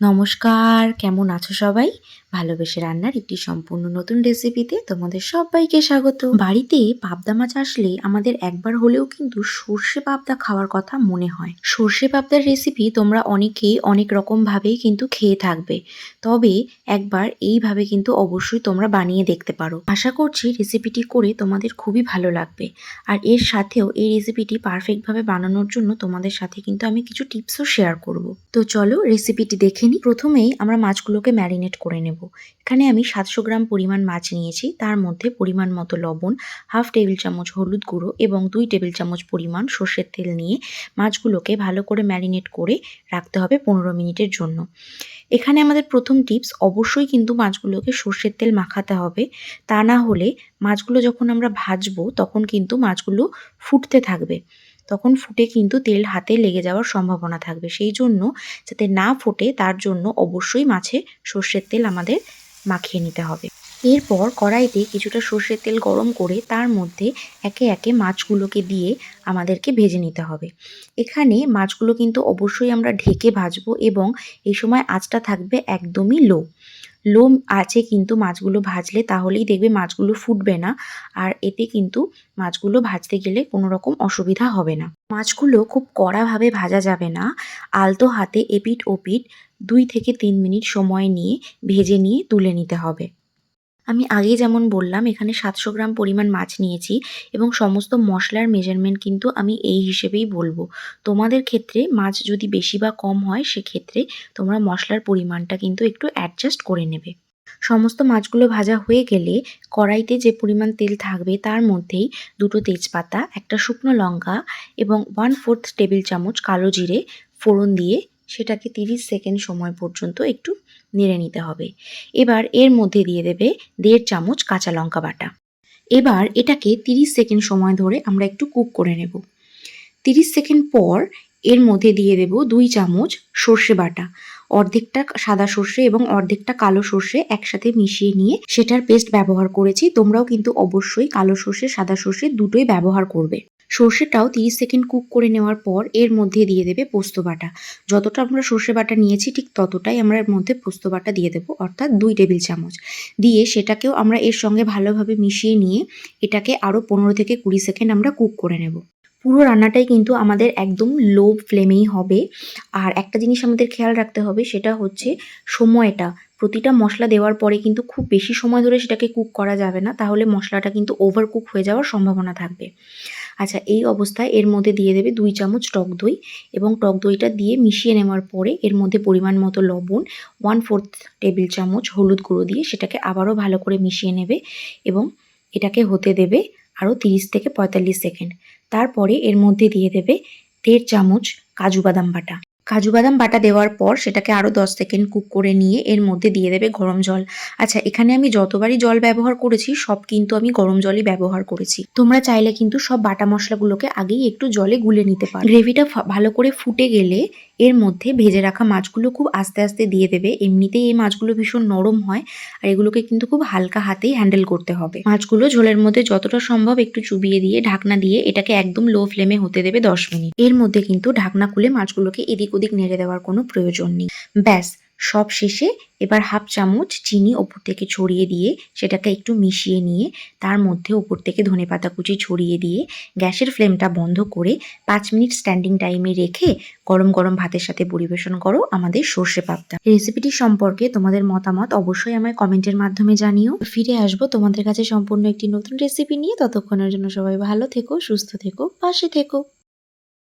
নমস্কার, কেমন আছো সবাই? ভালোবেসে রান্নার একটি সম্পূর্ণ নতুন রেসিপিতে তোমাদের সবাইকে স্বাগত। বাড়িতে পাবদা মাছ আসলে আমাদের একবার হলেও কিন্তু সর্ষে পাবদা খাওয়ার কথা মনে হয়। সর্ষে পাবদার রেসিপি তোমরা অনেকেই অনেক রকম ভাবেই কিন্তু খেয়ে থাকবে। তবে একবার এইভাবে কিন্তু অবশ্যই তোমরা বানিয়ে দেখতে পারো। আশা করছি রেসিপিটি করে তোমাদের খুবই ভালো লাগবে। আর এর সাথেও এই রেসিপিটি পারফেক্টভাবে বানানোর জন্য তোমাদের সাথে কিন্তু আমি কিছু টিপসও শেয়ার করব। তো চলো রেসিপিটি দেখে নিই প্রথমেই আমরা মাছগুলোকে ম্যারিনেট করে নেব। এখানে আমি সাতশো গ্রাম পরিমাণ মাছ নিয়েছি। তার মধ্যে পরিমাণ মতো লবণ, হাফ টেবিল চামচ হলুদ গুঁড়ো এবং দুই টেবিল চামচ পরিমাণ সর্ষের তেল নিয়ে মাছগুলোকে ভালো করে ম্যারিনেট করে রাখতে হবে পনেরো মিনিটের জন্য। এখানে আমাদের প্রথম টিপস, অবশ্যই কিন্তু মাছগুলোকে সর্ষের তেল মাখাতে হবে। তা না হলে মাছগুলো যখন আমরা ভাজবো তখন কিন্তু মাছগুলো ফুটতে থাকবে। তখন ফুটে কিন্তু তেল হাতে লেগে যাওয়ার সম্ভাবনা থাকবে। সেই জন্য যাতে না ফোটে, তার জন্য অবশ্যই মাছে সর্ষের তেল আমাদের মাখিয়ে নিতে হবে। এরপর কড়াইতে কিছুটা সর্ষের তেল গরম করে তার মধ্যে একে একে মাছগুলোকে দিয়ে আমাদেরকে ভেজে নিতে হবে। এখানে মাছগুলো কিন্তু অবশ্যই আমরা ঢেকে ভাজবো এবং এই সময় আঁচটা থাকবে একদমই লো। লো আছে কিন্তু মাছগুলো ভাজলে তাহলেই দেখবে মাছগুলো ফুটবে না আর এতে কিন্তু মাছগুলো ভাজতে গেলে কোনো রকম অসুবিধা হবে না। মাছগুলো খুব কড়াভাবে ভাজা যাবে না। আলতো হাতে এপিট ওপিট দুই থেকে তিন মিনিট সময় নিয়ে ভেজে নিয়ে তুলে নিতে হবে। আমি আগে যেমন বললাম, এখানে সাতশো গ্রাম পরিমাণ মাছ নিয়েছি এবং সমস্ত মশলার মেজারমেন্ট কিন্তু আমি এই হিসেবেই বলব। তোমাদের ক্ষেত্রে মাছ যদি বেশি বা কম হয়, সেক্ষেত্রে তোমরা মশলার পরিমাণটা কিন্তু একটু অ্যাডজাস্ট করে নেবে। সমস্ত মাছগুলো ভাজা হয়ে গেলে কড়াইতে যে পরিমাণ তেল থাকবে, তার মধ্যেই দুটো তেজপাতা, একটা শুকনো লঙ্কা এবং ওয়ান ফোর্থ টেবিল চামচ কালো জিরে ফোড়ন দিয়ে সেটাকে তিরিশ সেকেন্ড সময় পর্যন্ত একটু নেড়ে নিতে হবে। এবার এর মধ্যে দিয়ে দেবে দেড় চামচ কাঁচা লঙ্কা বাটা। এবার এটাকে তিরিশ সেকেন্ড সময় ধরে আমরা একটু কুক করে নেব। তিরিশ সেকেন্ড পর এর মধ্যে দিয়ে দেব দুই চামচ সর্ষে বাটা। অর্ধেকটা সাদা সর্ষে এবং অর্ধেকটা কালো সর্ষে একসাথে মিশিয়ে নিয়ে সেটার পেস্ট ব্যবহার করেছি। তোমরাও কিন্তু অবশ্যই কালো সর্ষে, সাদা সর্ষে দুটোই ব্যবহার করবে। সর্ষেটাও তিরিশ সেকেন্ড কুক করে নেওয়ার পর এর মধ্যে দিয়ে দেবে পোস্ত বাটা। যতটা আমরা সর্ষে বাটা নিয়েছি ঠিক ততটাই আমরা এর মধ্যে পোস্ত বাটা দিয়ে দেবো, অর্থাৎ দুই টেবিল চামচ। দিয়ে সেটাকেও আমরা এর সঙ্গে ভালোভাবে মিশিয়ে নিয়ে এটাকে আরও পনেরো থেকে কুড়ি সেকেন্ড আমরা কুক করে নেব। পুরো রান্নাটাই কিন্তু আমাদের একদম লো ফ্লেমেই হবে। আর একটা জিনিস আমাদের খেয়াল রাখতে হবে, সেটা হচ্ছে সময়টা। প্রতিটা মশলা দেওয়ার পরে কিন্তু খুব বেশি সময় ধরে সেটাকে কুক করা যাবে না, তাহলে মশলাটা কিন্তু ওভার কুক হয়ে যাওয়ার সম্ভাবনা থাকবে। আচ্ছা এই অবস্থায় এর মধ্যে দিয়ে দেবে দুই চামচ টক দই এবং টক দইটা দিয়ে মিশিয়ে নেওয়ার পরে এর মধ্যে পরিমাণ মতো লবণ ওয়ান ফোর্থ টেবিল চামচ হলুদ গুঁড়ো দিয়ে সেটাকে আবারও ভালো করে মিশিয়ে নেবে এবং এটাকে হতে দেবে আরও তিরিশ থেকে পঁয়তাল্লিশ সেকেন্ড। তারপরে এর মধ্যে দিয়ে দেবে দেড় চামচ কাজু বাদাম বাটা। কাজু বাদাম বাটা দেওয়ার পর সেটাকে আরও দশ সেকেন্ড কুক করে নিয়ে এর মধ্যে দিয়ে দেবে গরম জল। আচ্ছা এখানে আমি যতবারই জল ব্যবহার করেছি, সব কিন্তু আমি গরম জলই ব্যবহার করেছি। তোমরা চাইলে কিন্তু সব বাটা মশলাগুলোকে আগেই একটু জলে গুলে নিতে পারো। গ্রেভিটা ভালো করে ফুটে গেলে এর মধ্যে ভেজে রাখা মাছগুলো খুব আস্তে আস্তে দিয়ে দেবে। এমনিতেই এই মাছগুলো ভীষণ নরম হয় আর এগুলোকে কিন্তু খুব হালকা হাতেই হ্যান্ডেল করতে হবে। মাছগুলো ঝোলের মধ্যে যতটা সম্ভব একটু চুবিয়ে দিয়ে, ঢাকনা দিয়ে এটাকে একদম লো ফ্লেমে হতে দেবে দশ মিনিট। এর মধ্যে কিন্তু ঢাকনা খুলে মাছগুলোকে এদিক ওদিক নেড়ে দেওয়ার কোনো প্রয়োজন নেই। ব্যাস সব শেষে এবার হাফ চামচ চিনি ওপর থেকে ছড়িয়ে দিয়ে সেটাকে একটু মিশিয়ে নিয়ে তার মধ্যে ওপর থেকে ধনে পাতা কুচি ছড়িয়ে দিয়ে গ্যাসের ফ্লেমটা বন্ধ করে পাঁচ মিনিট স্ট্যান্ডিং টাইমে রেখে গরম গরম ভাতের সাথে পরিবেশন করো আমাদের সর্ষে পাবদা। রেসিপিটি সম্পর্কে তোমাদের মতামত অবশ্যই আমায় কমেন্টের মাধ্যমে জানিও। ফিরে আসব তোমাদের কাছে সম্পূর্ণ একটি নতুন রেসিপি নিয়ে। ততক্ষণের জন্য সবাই ভালো থেকো, সুস্থ থেকো, পাশে থেকো।